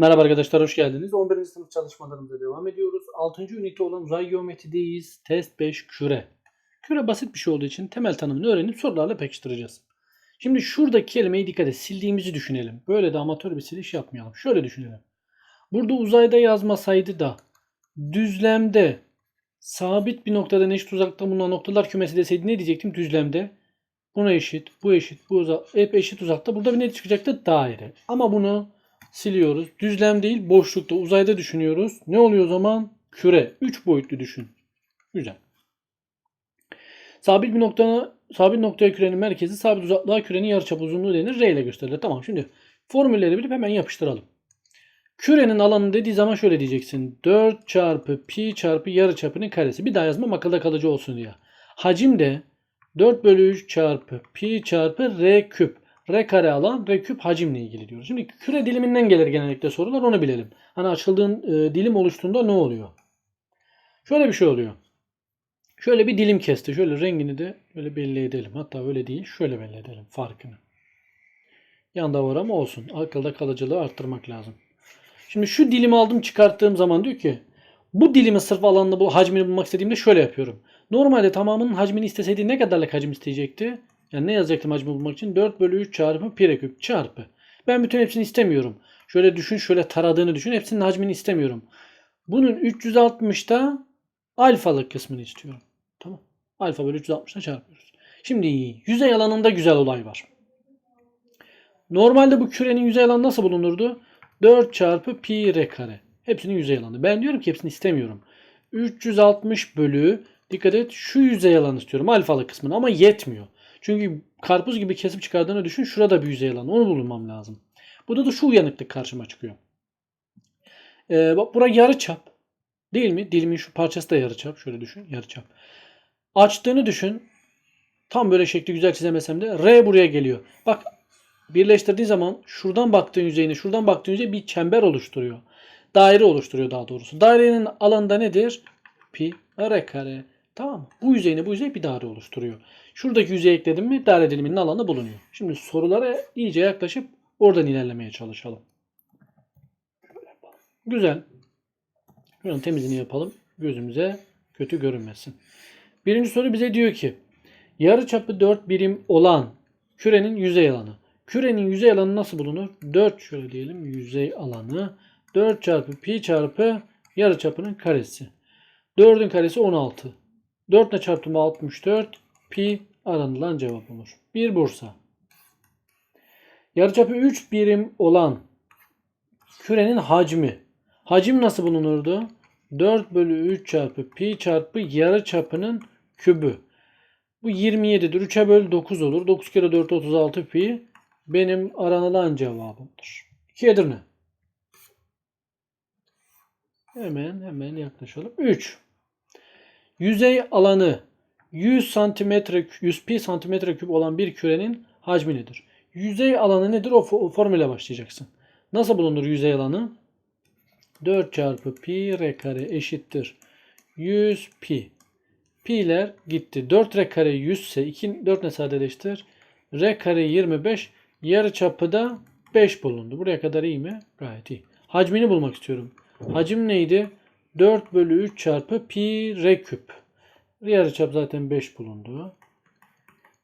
Merhaba arkadaşlar hoş geldiniz. 11. sınıf çalışmalarımıza devam ediyoruz. 6. ünite olan uzay geometrideyiz. Test 5 küre. Küre basit bir şey olduğu için temel tanımını öğrenip sorularla pekiştireceğiz. Şimdi şuradaki kelimeyi dikkat et. Sildiğimizi düşünelim. Böyle de amatör bir siliş yapmayalım. Şöyle düşünelim. Burada uzayda yazmasaydı da düzlemde sabit bir noktadan eşit uzakta bulunan noktalar kümesi deseydi ne diyecektim? Düzlemde buna eşit, bu eşit, bu uzak, hep eşit uzakta. Burada bir ne çıkacaktı? Daire. Ama bunu siliyoruz. Düzlem değil boşlukta uzayda düşünüyoruz. Ne oluyor o zaman? Küre. 3 boyutlu düşün. Güzel. Sabit bir noktana sabit noktaya kürenin merkezi sabit uzaklığa kürenin yarıçap uzunluğu denir. R ile gösterilir. Tamam şimdi formülleri bilip hemen yapıştıralım. Kürenin alanı dediği zaman şöyle diyeceksin. 4 çarpı pi çarpı yarıçapının karesi. Bir daha yazmam akılda kalıcı olsun diye. Hacim de 4 bölü 3 çarpı pi çarpı r küp. R kare alan, R küp hacimle ilgili diyoruz. Şimdi küre diliminden gelir genellikle sorular onu bilelim. Hani açıldığın e, dilim oluştuğunda ne oluyor? Şöyle bir şey oluyor. Şöyle bir dilim kesti. Şöyle rengini de böyle belli edelim. Hatta öyle değil şöyle belli edelim farkını. Yanda var ama olsun. Akılda kalıcılığı arttırmak lazım. Şimdi şu dilimi aldım çıkarttığım zaman diyor ki bu dilimi sırf alanını bu hacmini bulmak istediğimde şöyle yapıyorum. Normalde tamamının hacmini isteseydi ne kadarlık hacim isteyecekti? Yani ne yazacaktım hacmi bulmak için? 4 bölü 3 çarpı pi küp çarpı. Ben bütün hepsini istemiyorum. Şöyle düşün şöyle taradığını düşün. Hepsinin hacmini istemiyorum. Bunun 360'ta alfalık kısmını istiyorum. Tamam. Alfa bölü 360'la çarpıyoruz. Şimdi yüzey alanında güzel olay var. Normalde bu kürenin yüzey alanı nasıl bulunurdu? 4 çarpı pi r kare. Hepsinin yüzey alanı. Ben diyorum ki hepsini istemiyorum. 360 bölü dikkat et şu yüzey alanı istiyorum. Alfalık kısmını ama yetmiyor. Çünkü karpuz gibi kesip çıkardığını düşün. Şurada bir yüzey alanı. Onu bulmam lazım. Burada da şu uyanıklık karşıma çıkıyor. Ee, bak bura yarı çap. Değil mi? Dilimin şu parçası da yarı çap. Şöyle düşün. Yarı çap. Açtığını düşün. Tam böyle şekli güzel çizemesem de R buraya geliyor. Bak birleştirdiği zaman şuradan baktığın yüzeyine şuradan baktığın yüzey bir çember oluşturuyor. Daire oluşturuyor daha doğrusu. Dairenin alanında nedir? Pi R kare. Tamam? Bu yüzeyine bu yüzey bir daire oluşturuyor. Şuradaki yüzeyi ekledim mi daire diliminin alanı bulunuyor. Şimdi sorulara iyice yaklaşıp oradan ilerlemeye çalışalım. Güzel. Şunun temizliğini yapalım. Gözümüze kötü görünmesin. Birinci soru bize diyor ki yarıçapı 4 birim olan kürenin yüzey alanı. Kürenin yüzey alanı nasıl bulunur? 4 şöyle diyelim yüzey alanı 4 çarpı pi çarpı yarıçapının karesi. 4'ün karesi 16. 4 ile çarptım 64. Pi aranılan cevap olur. 1 Bursa. Yarıçapı 3 birim olan kürenin hacmi. Hacim nasıl bulunurdu? 4 bölü 3 çarpı pi çarpı yarıçapının kübü. Bu 27'dir. 3'e böl 9 olur. 9 kere 4 36 pi. Benim aranılan cevabımdır. 2 Edirne. Hemen hemen yaklaşalım. 3. Yüzey alanı 100 santimetre 100 pi santimetre küp olan bir kürenin hacmi nedir? Yüzey alanı nedir? O, formüle başlayacaksın. Nasıl bulunur yüzey alanı? 4 çarpı pi r kare eşittir. 100 pi. Pi'ler gitti. 4 r kare 100 ise 2 4 ne sadeleştir? R kare 25. Yarı çapı da 5 bulundu. Buraya kadar iyi mi? Gayet iyi. Hacmini bulmak istiyorum. Hacim neydi? 4 bölü 3 çarpı pi r küp. Yarıçap zaten 5 bulundu.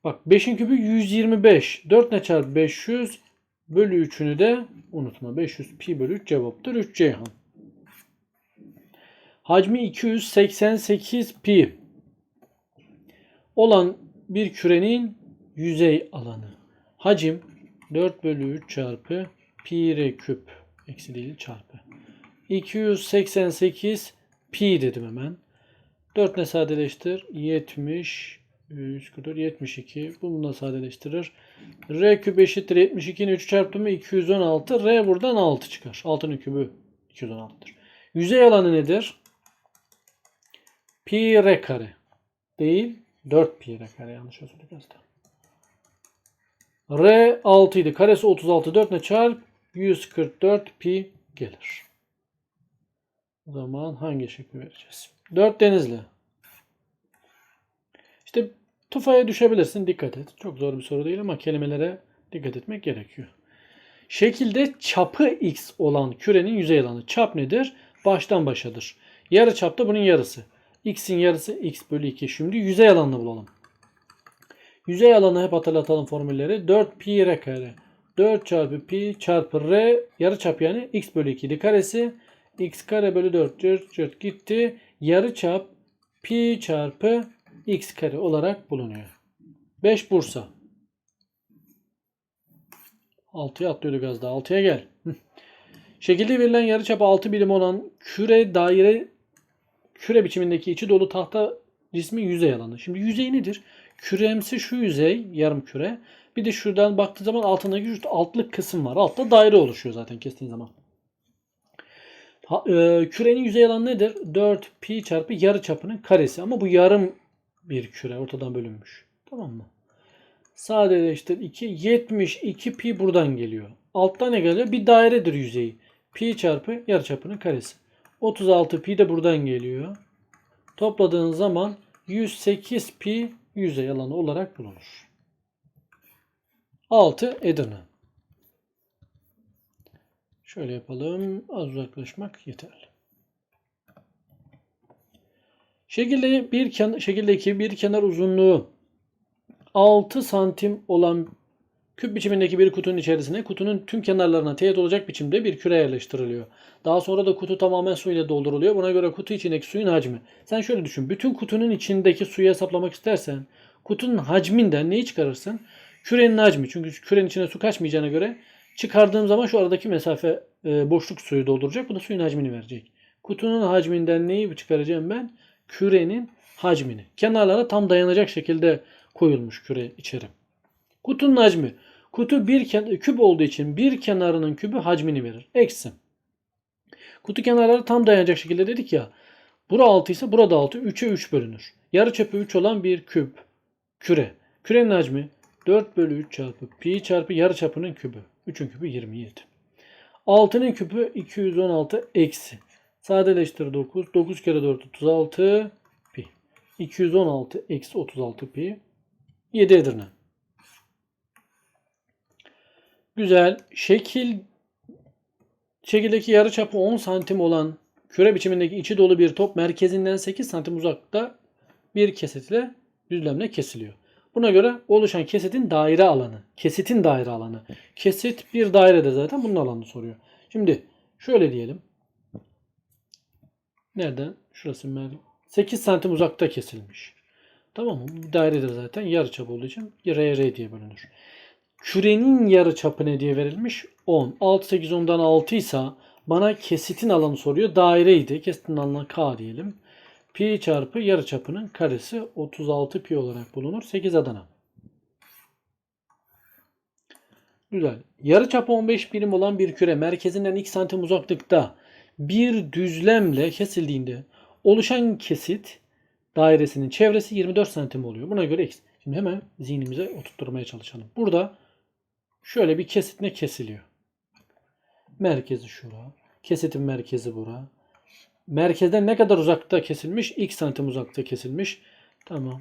Bak 5'in küpü 125. 4 ne çarpı 500 bölü 3'ünü de unutma. 500 pi bölü 3 cevaptır. 3 Ceyhan. Hacmi 288 pi olan bir kürenin yüzey alanı. Hacim 4 bölü 3 çarpı pi r küp. Eksi değil çarpı. 288 pi dedim hemen. 4 ne sadeleştir? 70 144 72. Bunu da sadeleştirir. R küp eşittir 72'nin 3 çarptı mı 216. R buradan 6 çıkar. 6'nın kübü 216'dır. Yüzey alanı nedir? Pi R kare. Değil. 4 pi R kare. Yanlış yazıyorduk aslında. R 6 idi. Karesi 36. 4 ne çarp? 144 pi gelir. O zaman hangi şekli vereceğiz? 4 denizli. İşte tufaya düşebilirsin. Dikkat et. Çok zor bir soru değil ama kelimelere dikkat etmek gerekiyor. Şekilde çapı x olan kürenin yüzey alanı. Çap nedir? Baştan başadır. Yarı çap da bunun yarısı. x'in yarısı x bölü 2. Şimdi yüzey alanını bulalım. Yüzey alanı hep hatırlatalım formülleri. 4 pi r kare. 4 çarpı pi çarpı r yarı çap yani x bölü 2'di karesi. X kare bölü 4 4 4 gitti. Yarı çap pi çarpı x kare olarak bulunuyor. 5 Bursa. 6'ya atlıyorduk az daha. 6'ya gel. Şekilde verilen yarıçapı 6 birim olan küre daire küre biçimindeki içi dolu tahta cismi yüzey alanı. Şimdi yüzey nedir? Küremsi şu yüzey, yarım küre. Bir de şuradan baktığı zaman altındaki şu altlık kısım var. Altta daire oluşuyor zaten kestiğin zaman. E, kürenin yüzey alanı nedir? 4 pi çarpı yarı çapının karesi. Ama bu yarım bir küre ortadan bölünmüş. Tamam mı? Sadeleştir 2. 72 pi buradan geliyor. Altta ne geliyor? Bir dairedir yüzeyi. Pi çarpı yarıçapının karesi. 36 pi de buradan geliyor. Topladığın zaman 108 pi yüzey alanı olarak bulunur. 6 Edirne. Şöyle yapalım. Az uzaklaşmak yeterli. Şekilde bir kenar, şekildeki bir kenar uzunluğu 6 santim olan küp biçimindeki bir kutunun içerisine kutunun tüm kenarlarına teğet olacak biçimde bir küre yerleştiriliyor. Daha sonra da kutu tamamen su ile dolduruluyor. Buna göre kutu içindeki suyun hacmi. Sen şöyle düşün. Bütün kutunun içindeki suyu hesaplamak istersen kutunun hacminden neyi çıkarırsın? Kürenin hacmi. Çünkü kürenin içine su kaçmayacağına göre çıkardığım zaman şu aradaki mesafe e, boşluk suyu dolduracak. Bu da suyun hacmini verecek. Kutunun hacminden neyi çıkaracağım ben? Kürenin hacmini. Kenarlara tam dayanacak şekilde koyulmuş küre içeri. Kutunun hacmi. Kutu bir ken- küp olduğu için bir kenarının kübü hacmini verir. Eksi. Kutu kenarları tam dayanacak şekilde dedik ya. Bura 6 ise burada 6. 3'e 3 bölünür. Yarı çapı 3 olan bir küp. Küre. Kürenin hacmi 4 bölü 3 çarpı pi çarpı yarı çapının kübü. 3'ün kübü 27. 6'nın kübü 216 eksi. Sadeleştir 9. 9 kere 4 36 pi. 216 eksi 36 pi. 7 Edirne. Güzel. Şekil şekildeki yarıçapı 10 santim olan küre biçimindeki içi dolu bir top merkezinden 8 santim uzakta bir kesitle düzlemle kesiliyor. Buna göre oluşan kesitin daire alanı. Kesitin daire alanı. Kesit bir dairede zaten bunun alanını soruyor. Şimdi şöyle diyelim. Nereden? Şurası mer- 8 santim uzakta kesilmiş. Tamam mı? Bu dairedir zaten. Yarıçap olduğu için R, R diye bölünür. Kürenin yarıçapı ne diye verilmiş? 10. 6, 8, 10'dan 6 ise bana kesitin alanı soruyor. Daireydi. Kesitin alanı K diyelim. Pi çarpı yarıçapının karesi 36 pi olarak bulunur. 8 Adana. Güzel. Yarıçapı 15 birim olan bir küre merkezinden 2 santim uzaklıkta bir düzlemle kesildiğinde oluşan kesit dairesinin çevresi 24 santim oluyor. Buna göre x. Şimdi hemen zihnimize oturtmaya çalışalım. Burada şöyle bir kesit ne kesiliyor? Merkezi şura. Kesitin merkezi bura. Merkezden ne kadar uzakta kesilmiş? X santim uzakta kesilmiş. Tamam.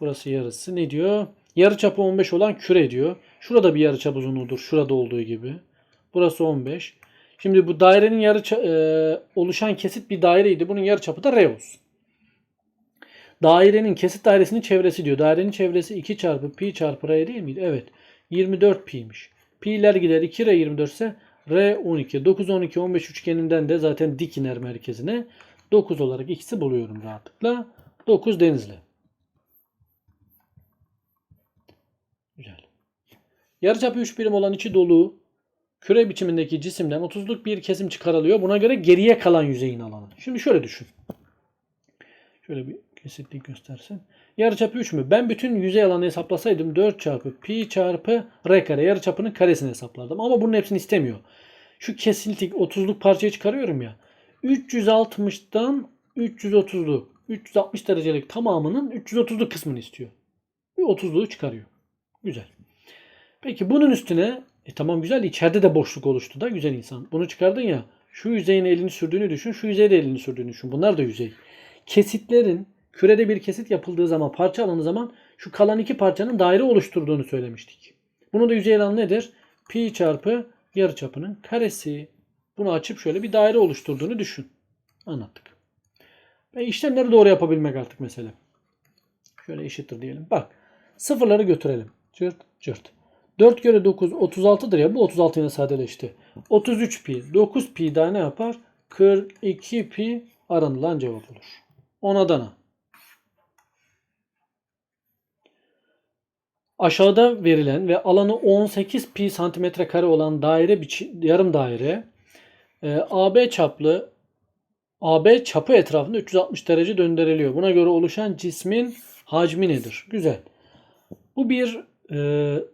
Burası yarısı. Ne diyor? Yarıçapı 15 olan küre diyor. Şurada bir yarıçap uzunluğudur. Şurada olduğu gibi. Burası 15. Şimdi bu dairenin yarı e, oluşan kesit bir daireydi. Bunun yarıçapı da R olsun. Dairenin kesit dairesinin çevresi diyor. Dairenin çevresi 2 çarpı pi çarpı r değil miydi? Evet. 24 pi'ymiş. Pi'ler gider 2 r 24 ise r 12. 9 12 15 üçgeninden de zaten dik iner merkezine. 9 olarak ikisi buluyorum rahatlıkla. 9 denizli. Güzel. Yarıçapı 3 birim olan içi dolu küre biçimindeki cisimden 30'luk bir kesim çıkarılıyor. Buna göre geriye kalan yüzeyin alanı. Şimdi şöyle düşün. Şöyle bir kesitlik göstersin. Yarıçapı 3 mü? Ben bütün yüzey alanı hesaplasaydım 4 çarpı pi çarpı r kare yarıçapının karesini hesaplardım. Ama bunun hepsini istemiyor. Şu kesiltik 30'luk parçayı çıkarıyorum ya. 360'dan 330'luk 360 derecelik tamamının 330'luk kısmını istiyor. Bir 30'luğu çıkarıyor. Güzel. Peki bunun üstüne e tamam güzel içeride de boşluk oluştu da güzel insan. Bunu çıkardın ya. Şu yüzeyin elini sürdüğünü düşün. Şu yüzeyde elini sürdüğünü düşün. Bunlar da yüzey. Kesitlerin kürede bir kesit yapıldığı zaman parça alındığı zaman şu kalan iki parçanın daire oluşturduğunu söylemiştik. Bunun da yüzey alanı nedir? Pi çarpı yarıçapının karesi. Bunu açıp şöyle bir daire oluşturduğunu düşün. Anlattık. Ve işlemleri doğru yapabilmek artık mesele. Şöyle eşittir diyelim. Bak sıfırları götürelim. Cırt cırt. 4 kere 9 36'dır ya. Bu 36 yine sadeleşti. 33 pi. 9 pi daha ne yapar? 42 pi aranılan cevap olur. 10 Adana. Aşağıda verilen ve alanı 18 pi santimetre kare olan daire yarım daire e, AB çaplı AB çapı etrafında 360 derece döndürülüyor. Buna göre oluşan cismin hacmi nedir? Güzel. Bu bir e,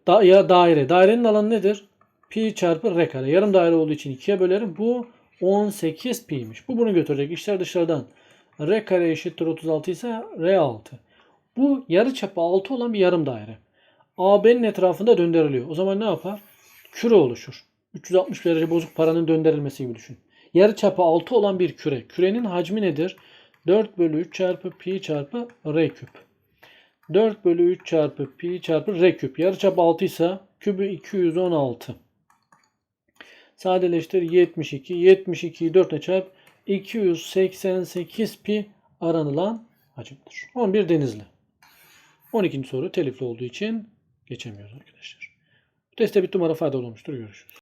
da, ya daire. Dairenin alanı nedir? Pi çarpı r kare. Yarım daire olduğu için 2'ye bölerim. Bu 18 pi'ymiş. Bu bunu götürecek. İşler dışarıdan. R kare eşittir 36 ise R 6. Bu yarı çapı 6 olan bir yarım daire. AB'nin etrafında döndürülüyor. O zaman ne yapar? Küre oluşur. 360 derece bozuk paranın döndürülmesi gibi düşün. Yarı çapı 6 olan bir küre. Kürenin hacmi nedir? 4 bölü 3 çarpı pi çarpı r küp. 4 bölü 3 çarpı pi çarpı r küp. Yarıçap 6 ise kübü 216. Sadeleştir 72. 72'yi 4 ile çarp 288 pi aranılan hacimdir. 11 denizli. 12. soru telifli olduğu için geçemiyoruz arkadaşlar. Bu testte bir numara faydalı olmuştur. Görüşürüz.